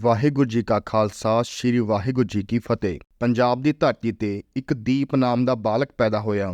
ਵਾਹਿਗੁਰੂ ਜੀ ਕਾ ਖਾਲਸਾ, ਸ੍ਰੀ ਵਾਹਿਗੁਰੂ ਜੀ ਕੀ ਫਤਿਹ। ਪੰਜਾਬ ਦੀ ਧਰਤੀ ਤੇ ਇੱਕ ਦੀਪ ਨਾਮ ਦਾ ਬਾਲਕ ਪੈਦਾ ਹੋਇਆ।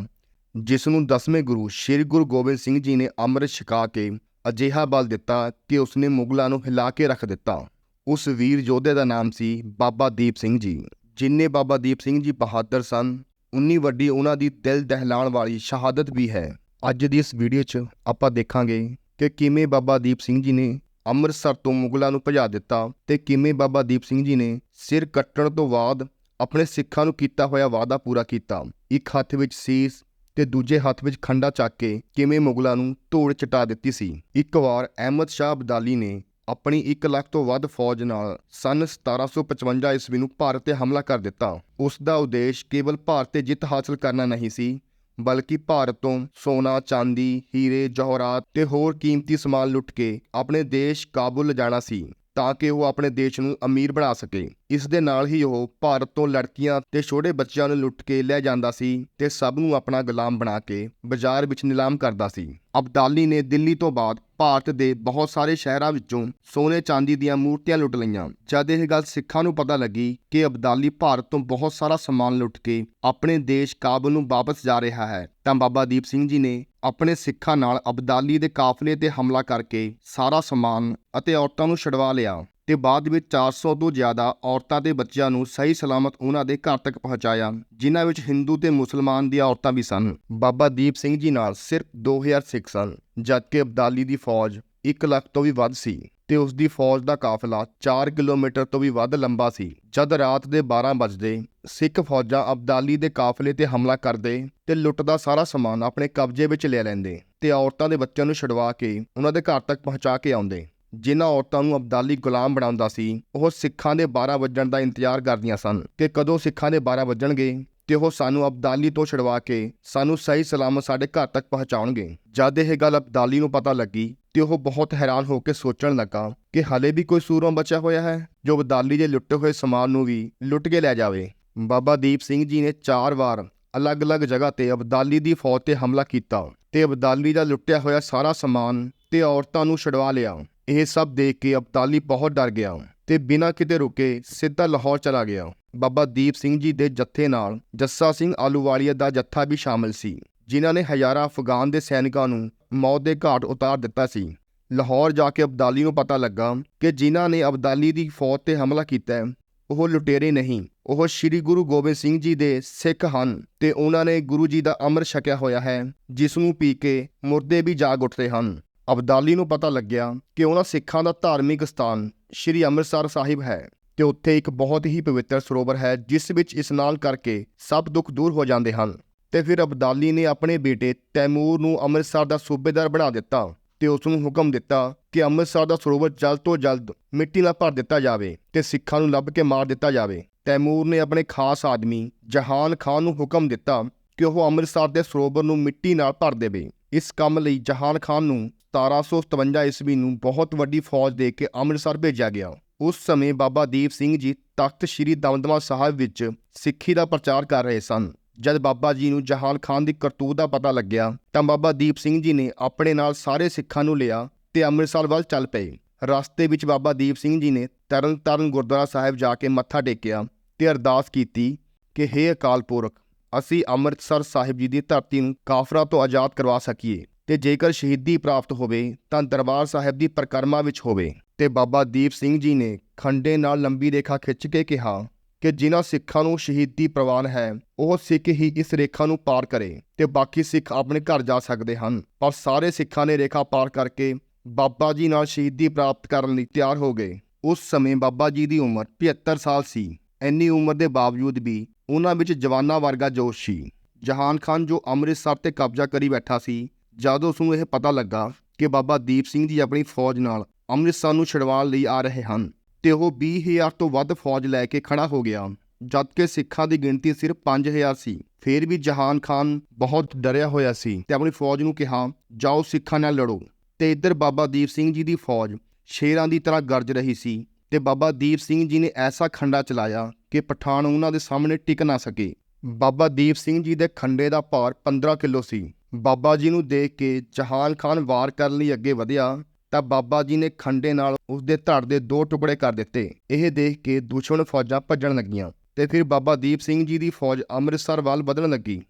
ਜਿਸ ਨੂੰ ਦਸਵੇਂ ਗੁਰੂ ਸ੍ਰੀ ਗੁਰੂ ਗੋਬਿੰਦ ਸਿੰਘ ਜੀ ਨੇ ਅੰਮ੍ਰਿਤ ਛਕਾ ਕੇ ਅਜਿਹਾ ਬਲ ਦਿੱਤਾ ਕਿ ਉਸਨੇ ਮੁਗਲਾਂ ਨੂੰ ਹਿਲਾ ਕੇ ਰੱਖ ਦਿੱਤਾ। ਉਸ ਵੀਰ ਯੋਧੇ ਦਾ ਨਾਮ ਸੀ ਬਾਬਾ ਦੀਪ ਸਿੰਘ ਜੀ। ਜਿਨ੍ਹਾਂ ਬਾਬਾ ਦੀਪ ਸਿੰਘ ਜੀ ਬਹਾਦਰ ਸਨ, ਉਨੀ ਵੱਡੀ ਉਹਨਾਂ ਦੀ ਦਿਲ ਦਹਿਲਾਣ ਵਾਲੀ ਸ਼ਹਾਦਤ ਵੀ ਹੈ। ਅੱਜ ਦੀ ਇਸ ਵੀਡੀਓ 'ਚ ਆਪਾਂ ਦੇਖਾਂਗੇ ਕਿ ਕਿਵੇਂ ਬਾਬਾ ਦੀਪ ਸਿੰਘ ਜੀ ਨੇ ਅੰਮ੍ਰਿਤਸਰ ਤੋਂ ਮੁਗਲਾਂ ਨੂੰ ਭਜਾ ਦਿੱਤਾ ਤੇ ਕਿਵੇਂ ਬਾਬਾ ਦੀਪ ਸਿੰਘ ਜੀ ਨੇ ਸਿਰ ਕੱਟਣ ਤੋਂ ਬਾਅਦ ਆਪਣੇ ਸਿੱਖਾਂ ਨੂੰ ਕੀਤਾ ਹੋਇਆ ਵਾਅਦਾ ਪੂਰਾ ਕੀਤਾ। ਇੱਕ ਹੱਥ ਵਿੱਚ ਸੀਸ ਤੇ ਦੂਜੇ ਹੱਥ ਵਿੱਚ ਖੰਡਾ ਚੱਕ ਕੇ ਕਿਵੇਂ ਮੁਗਲਾਂ ਨੂੰ ਧੂੜ ਚਟਾ ਦਿੱਤੀ ਸੀ। ਇੱਕ ਵਾਰ ਅਹਿਮਦ ਸ਼ਾਹ ਅਬਦਾਲੀ ਨੇ ਆਪਣੀ 1 ਲੱਖ ਤੋਂ ਵੱਧ ਫੌਜ ਨਾਲ ਸਨ 1755 ਈਸਵੀ ਨੂੰ ਭਾਰਤ ਤੇ ਹਮਲਾ ਕਰ ਦਿੱਤਾ। ਉਸ ਦਾ ਉਦੇਸ਼ ਕੇਵਲ ਭਾਰਤ ਤੇ ਜਿੱਤ ਹਾਸਲ ਕਰਨਾ ਨਹੀਂ ਸੀ ਬਲਕਿ ਭਾਰਤ ਤੋਂ ਸੋਨਾ, ਚਾਂਦੀ, ਹੀਰੇ, ਜਵਾਹਰਾਤ ਤੇ ਹੋਰ ਕੀਮਤੀ ਸਮਾਨ ਲੁੱਟ ਕੇ ਆਪਣੇ ਦੇਸ਼ ਕਾਬੁਲ ਲਿਜਾਣਾ ਸੀ ਤਾਂ ਕਿ ਉਹ ਆਪਣੇ ਦੇਸ਼ ਨੂੰ ਅਮੀਰ ਬਣਾ ਸਕੇ। ਇਸ ਦੇ ਨਾਲ ਹੀ ਉਹ ਭਾਰਤ ਤੋਂ ਲੜਕੀਆਂ ਤੇ ਛੋਟੇ ਬੱਚਿਆਂ ਨੂੰ ਲੁੱਟ ਕੇ ਲੈ ਜਾਂਦਾ ਸੀ ਤੇ ਸਭ ਨੂੰ ਆਪਣਾ ਗੁਲਾਮ ਬਣਾ ਕੇ ਬਾਜ਼ਾਰ ਵਿੱਚ ਨਿਲਾਮ ਕਰਦਾ ਸੀ। ਅਬਦਾਲੀ ਨੇ ਦਿੱਲੀ ਤੋਂ ਬਾਅਦ ਭਾਰਤ ਦੇ ਬਹੁਤ ਸਾਰੇ ਸ਼ਹਿਰਾਂ ਵਿੱਚੋਂ ਸੋਨੇ ਚਾਂਦੀ ਦੀਆਂ ਮੂਰਤੀਆਂ ਲੁੱਟ ਲਈਆਂ। ਜਦ ਇਹ ਗੱਲ ਸਿੱਖਾਂ ਨੂੰ ਪਤਾ ਲੱਗੀ ਕਿ ਅਬਦਾਲੀ ਭਾਰਤ ਤੋਂ ਬਹੁਤ ਸਾਰਾ ਸਮਾਨ ਲੁੱਟ ਕੇ ਆਪਣੇ ਦੇਸ਼ ਕਾਬਲ ਨੂੰ ਵਾਪਸ ਜਾ ਰਿਹਾ ਹੈ, ਤਾਂ ਬਾਬਾ ਦੀਪ ਸਿੰਘ ਜੀ ਨੇ ਆਪਣੇ ਸਿੱਖਾਂ ਨਾਲ ਅਬਦਾਲੀ ਦੇ ਕਾਫਲੇ ਤੇ ਹਮਲਾ ਕਰਕੇ ਸਾਰਾ ਸਮਾਨ ਅਤੇ ਔਰਤਾਂ ਨੂੰ ਛਡਵਾ ਲਿਆ। ਤੇ ਬਾਅਦ ਵਿੱਚ 400 ਤੋਂ ਜ਼ਿਆਦਾ ਔਰਤਾਂ ਤੇ ਬੱਚਿਆਂ ਨੂੰ ਸਹੀ ਸਲਾਮਤ ਉਹਨਾਂ ਦੇ ਘਰ ਤੱਕ ਪਹੁੰਚਾਇਆ, ਜਿਨ੍ਹਾਂ ਵਿੱਚ ਹਿੰਦੂ ਤੇ ਮੁਸਲਮਾਨ ਦੀਆਂ ਔਰਤਾਂ ਵੀ ਸਨ। ਬਾਬਾ ਦੀਪ ਸਿੰਘ ਜੀ ਨਾਲ ਸਿਰਫ 2000 ਸਿੱਖ ਸਨ ਜਦਕਿ ਅਬਦਾਲੀ ਦੀ ਫੌਜ 1 ਲੱਖ ਤੋਂ ਵੀ ਵੱਧ ਸੀ ਤੇ ਉਸ ਦੀ ਫੌਜ ਦਾ ਕਾਫਲਾ 4 ਕਿਲੋਮੀਟਰ ਤੋਂ ਵੀ ਵੱਧ ਲੰਬਾ ਸੀ। ਜਦ ਰਾਤ ਦੇ 12 ਵਜੇ ਸਿੱਖ ਫੌਜਾਂ ਅਬਦਾਲੀ ਦੇ ਕਾਫਲੇ ਤੇ ਹਮਲਾ ਕਰਦੇ ਤੇ ਲੁੱਟ ਦਾ ਸਾਰਾ ਸਮਾਨ ਆਪਣੇ ਕਬਜ਼ੇ ਵਿੱਚ ਲੈ ਲੈਂਦੇ ਤੇ ਔਰਤਾਂ ਦੇ ਬੱਚਿਆਂ ਨੂੰ ਛਡਵਾ ਕੇ ਉਹਨਾਂ ਦੇ ਘਰ ਤੱਕ ਪਹੁੰਚਾ ਕੇ ਆਉਂਦੇ। ਜਿਨ੍ਹਾਂ ਔਰਤਾਂ ਨੂੰ ਅਬਦਾਲੀ ਗੁਲਾਮ ਬਣਾਉਂਦਾ ਸੀ, ਉਹ ਸਿੱਖਾਂ ਦੇ 12 ਵਜਣ ਦਾ ਇੰਤਜ਼ਾਰ ਕਰਦੀਆਂ ਸਨ ਕਿ ਕਦੋਂ ਸਿੱਖਾਂ ਦੇ 12 ਵੱਜਣਗੇ ਤੇ ਉਹ ਸਾਨੂੰ ਅਬਦਾਲੀ ਤੋਂ ਛਡਵਾ ਕੇ ਸਾਨੂੰ ਸਹੀ ਸਲਾਮਤ ਸਾਡੇ ਘਰ ਤੱਕ ਪਹੁੰਚਾਉਣਗੇ। ਜਦ ਇਹ ਗੱਲ ਅਬਦਾਲੀ ਨੂੰ ਪਤਾ ਲੱਗੀ ਤੇ ਉਹ ਬਹੁਤ ਹੈਰਾਨ ਹੋ ਕੇ ਸੋਚਣ ਲੱਗਾ ਕਿ ਹਾਲੇ ਵੀ ਕੋਈ ਸੂਰੋਂ ਬਚਿਆ ਹੋਇਆ ਹੈ ਜੋ ਅਬਦਾਲੀ ਦੇ ਲੁੱਟੇ ਹੋਏ ਸਮਾਨ ਨੂੰ ਵੀ ਲੁੱਟ ਕੇ ਲੈ ਜਾਵੇ। ਬਾਬਾ ਦੀਪ ਸਿੰਘ ਜੀ ਨੇ ਚਾਰ ਵਾਰ ਅਲੱਗ-ਅਲੱਗ ਜਗ੍ਹਾ ਤੇ ਅਬਦਾਲੀ ਦੀ ਫੌਜ ਤੇ ਹਮਲਾ ਕੀਤਾ ਤੇ ਅਬਦਾਲੀ ਦਾ ਲੁੱਟਿਆ ਹੋਇਆ ਸਾਰਾ ਸਮਾਨ ਤੇ ਔਰਤਾਂ ਨੂੰ ਛਡਵਾ ਲਿਆ। ਇਹ ਸਭ ਦੇਖ ਕੇ ਅਬਦਾਲੀ ਬਹੁਤ ਡਰ ਗਿਆ ਤੇ ਬਿਨਾਂ ਕਿਤੇ ਰੁਕੇ ਸਿੱਧਾ ਲਾਹੌਰ ਚਲਾ ਗਿਆ ਬਾਬਾ ਦੀਪ ਸਿੰਘ ਜੀ ਦੇ ਜੱਥੇ ਨਾਲ ਜੱਸਾ ਸਿੰਘ ਆਲੂਵਾਲੀਆ ਦਾ ਜੱਥਾ ਵੀ ਸ਼ਾਮਲ ਸੀ, ਜਿਨ੍ਹਾਂ ਨੇ ਹਜ਼ਾਰਾਂ ਅਫਗਾਨ ਦੇ ਸੈਨਿਕਾਂ ਨੂੰ ਮੌਤ ਦੇ ਘਾਟ ਉਤਾਰ ਦਿੱਤਾ ਸੀ। ਲਾਹੌਰ ਜਾ ਕੇ ਅਬਦਾਲੀ ਨੂੰ ਪਤਾ ਲੱਗਾ ਕਿ ਜਿਨ੍ਹਾਂ ਨੇ ਅਬਦਾਲੀ ਦੀ ਫੌਜ ਤੇ ਹਮਲਾ ਕੀਤਾ ਉਹ ਲੁਟੇਰੇ ਨਹੀਂ, ਉਹ ਸ੍ਰੀ ਗੁਰੂ ਗੋਬਿੰਦ ਸਿੰਘ ਜੀ ਦੇ ਸਿੱਖ ਹਨ ਤੇ ਉਹਨਾਂ ਨੇ ਗੁਰੂ ਜੀ ਦਾ ਅੰਮ੍ਰਿਤ ਛਕਿਆ ਹੋਇਆ ਹੈ ਜਿਸ ਨੂੰ ਪੀ ਕੇ ਮੁਰਦੇ ਵੀ ਜਾਗ ਉੱਠਦੇ ਹਨ। ਅਬਦਾਲੀ ਨੂੰ ਪਤਾ ਲੱਗਿਆ ਕਿ ਉਹਨਾਂ ਸਿੱਖਾਂ ਦਾ ਧਾਰਮਿਕ ਸਥਾਨ ਸ੍ਰੀ ਅੰਮ੍ਰਿਤਸਰ ਸਾਹਿਬ ਹੈ ਤੇ ਉੱਥੇ ਇੱਕ ਬਹੁਤ ਹੀ ਪਵਿੱਤਰ ਸਰੋਵਰ ਹੈ, ਜਿਸ ਵਿੱਚ ਇਸ਼ਨਾਨ ਕਰਕੇ ਸਭ ਦੁੱਖ ਦੂਰ ਹੋ ਜਾਂਦੇ ਹਨ। ਤੇ ਫਿਰ ਅਬਦਾਲੀ ਨੇ ਆਪਣੇ ਬੇਟੇ ਤੈਮੂਰ ਨੂੰ ਅੰਮ੍ਰਿਤਸਰ ਦਾ ਸੂਬੇਦਾਰ ਬਣਾ ਦਿੱਤਾ ਤੇ ਉਸ ਨੂੰ ਹੁਕਮ ਦਿੱਤਾ ਕਿ ਅੰਮ੍ਰਿਤਸਰ ਦਾ ਸਰੋਵਰ ਜਲਦ ਤੋਂ ਜਲਦ ਮਿੱਟੀ ਨਾਲ ਭਰ ਦਿੱਤਾ ਜਾਵੇ ਤੇ ਸਿੱਖਾਂ ਨੂੰ ਲੱਭ ਕੇ ਮਾਰ ਦਿੱਤਾ ਜਾਵੇ। ਤੈਮੂਰ ਨੇ ਆਪਣੇ ਖਾਸ ਆਦਮੀ ਜਹਾਨ ਖਾਨ ਨੂੰ ਹੁਕਮ ਦਿੱਤਾ ਕਿ ਉਹ ਅੰਮ੍ਰਿਤਸਰ ਦੇ ਸਰੋਵਰ ਨੂੰ ਮਿੱਟੀ ਨਾਲ ਭਰ ਦੇਵੇ। ਇਸ ਕੰਮ ਲਈ ਜਹਾਨ ਖਾਨ ਨੂੰ 1757 ਈਸਵੀ ਨੂੰ ਬਹੁਤ ਵੱਡੀ ਫੌਜ ਦੇ ਕੇ ਅੰਮ੍ਰਿਤਸਰ ਭੇਜਿਆ ਗਿਆ। ਉਸ ਸਮੇਂ ਬਾਬਾ ਦੀਪ ਸਿੰਘ ਜੀ ਤਖਤ ਸ੍ਰੀ ਦਮਦਮਾ ਸਾਹਿਬ ਵਿੱਚ ਸਿੱਖੀ ਦਾ ਪ੍ਰਚਾਰ ਕਰ ਰਹੇ ਸਨ। ਜਦ ਬਾਬਾ ਜੀ ਨੂੰ ਜਹਾਨ ਖਾਨ ਦੀ ਕਰਤੂਤ ਦਾ ਪਤਾ ਲੱਗਿਆ, ਤਾਂ ਬਾਬਾ ਦੀਪ ਸਿੰਘ ਜੀ ਨੇ ਆਪਣੇ ਨਾਲ ਸਾਰੇ ਸਿੱਖਾਂ ਨੂੰ ਲਿਆ ਤੇ ਅੰਮ੍ਰਿਤਸਰ ਵੱਲ ਚੱਲ ਪਏ। ਰਸਤੇ ਵਿੱਚ ਬਾਬਾ ਦੀਪ ਸਿੰਘ ਜੀ ਨੇ ਤਰਨ ਤਾਰਨ ਗੁਰਦੁਆਰਾ ਸਾਹਿਬ ਜਾ ਕੇ ਮੱਥਾ ਟੇਕਿਆ ਤੇ ਅਰਦਾਸ ਕੀਤੀ ਕਿ हे ਅਕਾਲ ਪੁਰਖ, ਅਸੀਂ ਅੰਮ੍ਰਿਤਸਰ ਸਾਹਿਬ ਜੀ ਦੀ ਧਰਤੀ ਨੂੰ ਕਾਫਰਾਂ ਤੋਂ ਆਜ਼ਾਦ ਕਰਵਾ ਸਕੀਏ। ਤੇ ਜੇਕਰ ਸ਼ਹੀਦੀ ਪ੍ਰਾਪਤ ਹੋਵੇ, ਤਾਂ ਦਰਬਾਰ ਸਾਹਿਬ ਦੀ ਪ੍ਰਕਰਮਾ ਵਿੱਚ ਹੋਵੇ। ਤੇ ਬਾਬਾ ਦੀਪ ਸਿੰਘ ਜੀ ਨੇ ਖੰਡੇ ਨਾਲ ਲੰਬੀ ਰੇਖਾ ਖਿੱਚ ਕੇ ਕਿਹਾ ਕਿ ਜਿਨ੍ਹਾਂ ਸਿੱਖਾਂ ਨੂੰ ਸ਼ਹੀਦੀ ਪ੍ਰਵਾਨ ਹੈ, ਉਹ ਸਿੱਖ ਹੀ ਇਸ ਰੇਖਾ ਨੂੰ ਪਾਰ ਕਰੇ ਤੇ ਬਾਕੀ ਸਿੱਖ ਆਪਣੇ ਘਰ ਜਾ ਸਕਦੇ ਹਨ। ਪਰ ਸਾਰੇ ਸਿੱਖਾਂ ਨੇ ਰੇਖਾ ਪਾਰ ਕਰਕੇ ਬਾਬਾ ਜੀ ਨਾਲ ਸ਼ਹੀਦੀ ਪ੍ਰਾਪਤ ਕਰਨ ਲਈ ਤਿਆਰ ਹੋ ਗਏ। ਉਸ ਸਮੇਂ ਬਾਬਾ ਜੀ ਦੀ ਉਮਰ 75 ਸਾਲ ਸੀ। ਇੰਨੀ ਉਮਰ ਦੇ ਬਾਵਜੂਦ ਵੀ ਉਹਨਾਂ ਵਿੱਚ ਜਵਾਨਾਂ ਵਰਗਾ ਜੋਸ਼ ਸੀ। ਜਹਾਨ ਖਾਨ ਜੋ ਅੰਮ੍ਰਿਤਸਰ ਤੇ ਕਬਜ਼ਾ ਕਰੀ ਬੈਠਾ ਸੀ ਜਦ ਉਸ ਨੂੰ ਇਹ ਪਤਾ ਲੱਗਾ ਕਿ ਬਾਬਾ ਦੀਪ ਸਿੰਘ ਜੀ ਆਪਣੀ ਫੌਜ ਨਾਲ ਅੰਮ੍ਰਿਤਸਰ ਨੂੰ ਛਡਵਾਉਣ ਲਈ ਆ ਰਹੇ ਹਨ ਤੇ ਉਹ 20000 ਤੋਂ ਵੱਧ ਫੌਜ ਲੈ ਕੇ ਖੜਾ ਹੋ ਗਿਆ, ਜਦਕਿ ਸਿੱਖਾਂ ਦੀ ਗਿਣਤੀ ਸਿਰਫ 5000 ਸੀ। ਫਿਰ ਵੀ ਜਹਾਨ ਖਾਨ ਬਹੁਤ ਡਰਿਆ ਹੋਇਆ ਸੀ ਤੇ ਆਪਣੀ ਫੌਜ ਨੂੰ ਕਿਹਾ, ਜਾਓ ਸਿੱਖਾਂ ਨਾਲ ਲੜੋ। ਤੇ ਇੱਧਰ ਬਾਬਾ ਦੀਪ ਸਿੰਘ ਜੀ ਦੀ ਫੌਜ ਸ਼ੇਰਾਂ ਦੀ ਤਰ੍ਹਾਂ ਗਰਜ ਰਹੀ ਸੀ ਤੇ ਬਾਬਾ ਦੀਪ ਸਿੰਘ ਜੀ ਨੇ ਐਸਾ ਖੰਡਾ ਚਲਾਇਆ ਕਿ ਪਠਾਨ ਉਹਨਾਂ ਦੇ ਸਾਹਮਣੇ ਟਿਕ ਨਾ ਸਕੇ। ਬਾਬਾ ਦੀਪ ਸਿੰਘ ਜੀ ਦੇ ਖੰਡੇ ਦਾ ਭਾਰ 15 ਕਿਲੋ ਸੀ। ਬਾਬਾ ਜੀ ਨੂੰ ਦੇਖ ਕੇ ਜਹਾਨ ਖਾਨ ਵਾਰ ਕਰਨ ਲਈ ਅੱਗੇ ਵਧਿਆ, ਤਾਂ ਬਾਬਾ ਜੀ ਨੇ ਖੰਡੇ ਨਾਲ ਉਸ ਦੇ ਧੜ ਦੇ ਦੋ ਟੁਕੜੇ ਕਰ ਦਿੱਤੇ। ਇਹ ਦੇਖ ਕੇ ਦੁਸ਼ਮਣ ਫੌਜਾਂ ਭੱਜਣ ਲੱਗੀਆਂ ਤੇ ਫਿਰ ਬਾਬਾ ਦੀਪ ਸਿੰਘ ਜੀ ਦੀ ਫੌਜ ਅੰਮ੍ਰਿਤਸਰ ਵੱਲ ਵਧਣ ਲੱਗੀ।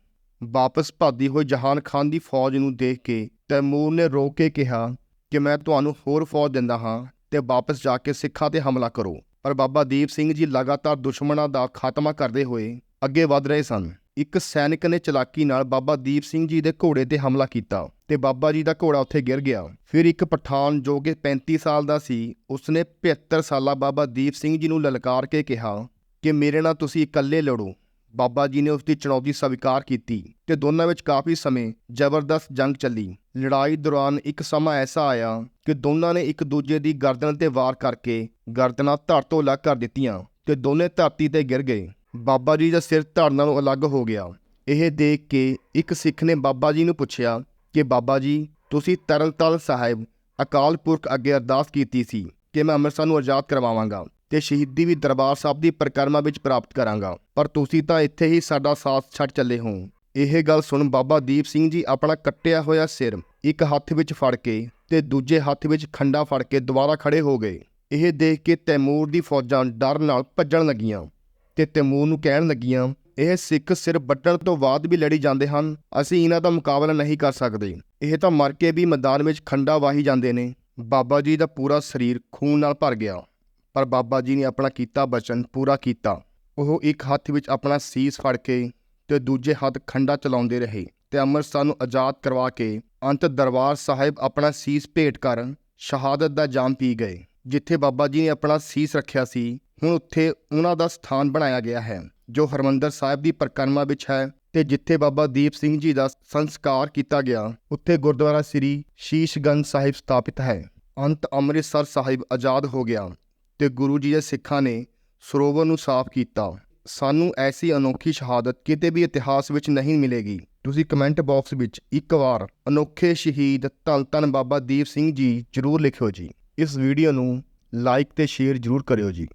ਵਾਪਸ ਭੱਜਦੀ ਹੋਈ ਜਹਾਨ ਖਾਨ ਦੀ ਫੌਜ ਨੂੰ ਦੇਖ ਕੇ ਤੈਮੂਰ ਨੇ ਰੋਕ ਕੇ ਕਿਹਾ ਕਿ ਮੈਂ ਤੁਹਾਨੂੰ ਹੋਰ ਫੌਜ ਦਿੰਦਾ ਹਾਂ ਤੇ ਵਾਪਸ ਜਾ ਕੇ ਸਿੱਖਾਂ ਤੇ ਹਮਲਾ ਕਰੋ। ਪਰ ਬਾਬਾ ਦੀਪ ਸਿੰਘ ਜੀ ਲਗਾਤਾਰ ਦੁਸ਼ਮਣਾਂ ਦਾ ਖਾਤਮਾ ਕਰਦੇ ਹੋਏ ਅੱਗੇ ਵਧ ਰਹੇ ਸਨ। ਇੱਕ ਸੈਨਿਕ ਨੇ ਚਲਾਕੀ ਨਾਲ ਬਾਬਾ ਦੀਪ ਸਿੰਘ ਜੀ ਦੇ ਘੋੜੇ ਤੇ ਹਮਲਾ ਕੀਤਾ ਤੇ ਬਾਬਾ ਜੀ ਦਾ ਘੋੜਾ ਉੱਥੇ ਗਿਰ ਗਿਆ। ਫਿਰ ਇੱਕ ਪਠਾਨ ਜੋ ਕਿ 35 ਸਾਲ ਦਾ ਸੀ, ਉਸਨੇ 75 ਸਾਲਾ ਬਾਬਾ ਦੀਪ ਸਿੰਘ ਜੀ ਨੂੰ ਲਲਕਾਰ ਕੇ ਕਿਹਾ ਕਿ ਮੇਰੇ ਨਾਲ ਤੁਸੀਂ ਇਕੱਲੇ ਲੜੋ। ਬਾਬਾ ਜੀ ਨੇ ਉਸ ਦੀ ਚੁਣੌਤੀ ਸਵੀਕਾਰ ਕੀਤੀ ਤੇ ਦੋਨਾਂ ਵਿੱਚ ਕਾਫੀ ਸਮੇਂ ਜ਼ਬਰਦਸਤ ਜੰਗ ਚੱਲੀ। ਲੜਾਈ ਦੌਰਾਨ ਇੱਕ ਸਮਾਂ ਐਸਾ ਆਇਆ ਕਿ ਦੋਨਾਂ ਨੇ ਇੱਕ ਦੂਜੇ ਦੀ ਗਰਦਨ ਤੇ ਵਾਰ ਕਰਕੇ ਗਰਦਨਾਂ ਧੜ ਤੋਂ ਅਲੱਗ ਕਰ ਦਿੱਤੀਆਂ ਤੇ ਦੋਨੇ ਧਰਤੀ ਤੇ ਗਿਰ ਗਏ। ਬਾਬਾ ਜੀ ਦਾ ਸਿਰ ਧੜ ਨਾਲੋਂ ਅਲੱਗ ਹੋ ਗਿਆ। ਇਹ ਦੇਖ ਕੇ ਇੱਕ ਸਿੱਖ ਨੇ ਬਾਬਾ ਜੀ ਨੂੰ ਪੁੱਛਿਆ ਕਿ ਬਾਬਾ ਜੀ, ਤੁਸੀਂ ਤਰਨਤਾਰਨ ਸਾਹਿਬ, ਅਕਾਲ ਪੁਰਖ ਅੱਗੇ ਅਰਦਾਸ ਕੀਤੀ ਸੀ ਕਿ ਮੈਂ ਅੰਮ੍ਰਿਤਸਰ ਨੂੰ ਆਜ਼ਾਦ ਕਰਵਾਵਾਂਗਾ ਤੇ ਸ਼ਹੀਦੀ ਵੀ ਦਰਬਾਰ ਸਾਹਿਬ ਦੀ ਪਰਿਕਰਮਾ ਵਿੱਚ ਪ੍ਰਾਪਤ ਕਰਾਂਗਾ। ਪਰ ਤੁਸੀਂ ਤਾਂ ਇੱਥੇ ਹੀ ਸਾਡਾ ਸਾਥ ਛੱਡ ਚੱਲੇ ਹੋ। ਇਹ ਗੱਲ ਸੁਣ ਬਾਬਾ ਦੀਪ ਸਿੰਘ ਜੀ ਆਪਣਾ ਕੱਟਿਆ ਹੋਇਆ ਸਿਰ ਇੱਕ ਹੱਥ ਵਿੱਚ ਫੜ ਕੇ ਤੇ ਦੂਜੇ ਹੱਥ ਵਿੱਚ ਖੰਡਾ ਫੜ ਕੇ ਦੁਬਾਰਾ ਖੜੇ ਹੋ ਗਏ। ਇਹ ਦੇਖ ਕੇ ਤੈਮੂਰ ਦੀ ਫੌਜਾਂ ਡਰ ਨਾਲ ਭੱਜਣ ਲੱਗੀਆਂ। ਤੇ ਤੈਮੂਰ ਨੂੰ ਕਹਿਣ ਲੱਗੀਆਂ, ਇਹ ਸਿੱਖ ਸਿਰ ਵੱਟਣ ਤੋਂ ਬਾਅਦ ਵੀ ਲੜੀ ਜਾਂਦੇ ਹਨ, ਅਸੀਂ ਇਹਨਾਂ ਦਾ ਮੁਕਾਬਲਾ ਨਹੀਂ ਕਰ ਸਕਦੇ। ਇਹ ਤਾਂ ਮਰ ਕੇ ਵੀ ਮੈਦਾਨ ਵਿੱਚ ਖੰਡਾ ਵਾਹੀ ਜਾਂਦੇ ਨੇ। ਬਾਬਾ ਜੀ ਦਾ ਪੂਰਾ ਸਰੀਰ ਖੂਨ ਨਾਲ ਭਰ ਗਿਆ, ਪਰ ਬਾਬਾ ਜੀ ਨੇ ਆਪਣਾ ਕੀਤਾ ਬਚਨ ਪੂਰਾ ਕੀਤਾ। ਉਹ ਇੱਕ ਹੱਥ ਵਿੱਚ ਆਪਣਾ ਸੀਸ ਫੜ ਕੇ ਤੇ ਦੂਜੇ ਹੱਥ ਖੰਡਾ ਚਲਾਉਂਦੇ ਰਹੇ ਤੇ ਅੰਮ੍ਰਿਤਸਰ ਨੂੰ ਆਜ਼ਾਦ ਕਰਵਾ ਕੇ ਅੰਤ ਦਰਬਾਰ ਸਾਹਿਬ ਆਪਣਾ ਸੀਸ ਭੇਟ ਕਰ ਸ਼ਹਾਦਤ ਦਾ ਜਾਮ ਪੀ ਗਏ। ਜਿੱਥੇ ਬਾਬਾ ਜੀ ਨੇ ਆਪਣਾ ਸੀਸ ਰੱਖਿਆ ਸੀ, ਹੁਣ ਉੱਥੇ ਉਹਨਾਂ ਦਾ ਸਥਾਨ ਬਣਾਇਆ ਗਿਆ ਹੈ, ਜੋ ਹਰਮੰਦਰ ਸਾਹਿਬ ਦੀ ਪਰਿਕਰਮਾ ਵਿੱਚ ਹੈ ਤੇ ਜਿੱਥੇ ਬਾਬਾ ਦੀਪ ਸਿੰਘ ਜੀ ਦਾ ਸੰਸਕਾਰ ਕੀਤਾ ਗਿਆ, ਉੱਥੇ ਗੁਰਦੁਆਰਾ ਸ੍ਰੀ ਸ਼ੀਸ਼ਗੰਜ ਸਾਹਿਬ ਸਥਾਪਿਤ ਹੈ। ਅੰਤ ਅੰਮ੍ਰਿਤਸਰ ਸਾਹਿਬ ਆਜ਼ਾਦ ਹੋ ਗਿਆ ਤੇ ਗੁਰੂ ਜੀ ਦੇ ਸਿੱਖਾਂ ਨੇ ਸਰੋਵਰ ਨੂੰ ਸਾਫ਼ ਕੀਤਾ। ਸਾਨੂੰ ਐਸੀ ਅਨੋਖੀ ਸ਼ਹਾਦਤ ਕਿਤੇ ਵੀ ਇਤਿਹਾਸ ਵਿੱਚ ਨਹੀਂ ਮਿਲੇਗੀ। ਤੁਸੀਂ ਕਮੈਂਟ ਬਾਕਸ ਵਿੱਚ ਇੱਕ ਵਾਰ ਅਨੋਖੇ ਸ਼ਹੀਦ ਧੰਨ ਧੰਨ ਬਾਬਾ ਦੀਪ ਸਿੰਘ ਜੀ ਜ਼ਰੂਰ ਲਿਖਿਓ ਜੀ। ਇਸ ਵੀਡੀਓ ਨੂੰ ਲਾਈਕ ਅਤੇ ਸ਼ੇਅਰ ਜ਼ਰੂਰ ਕਰਿਓ ਜੀ।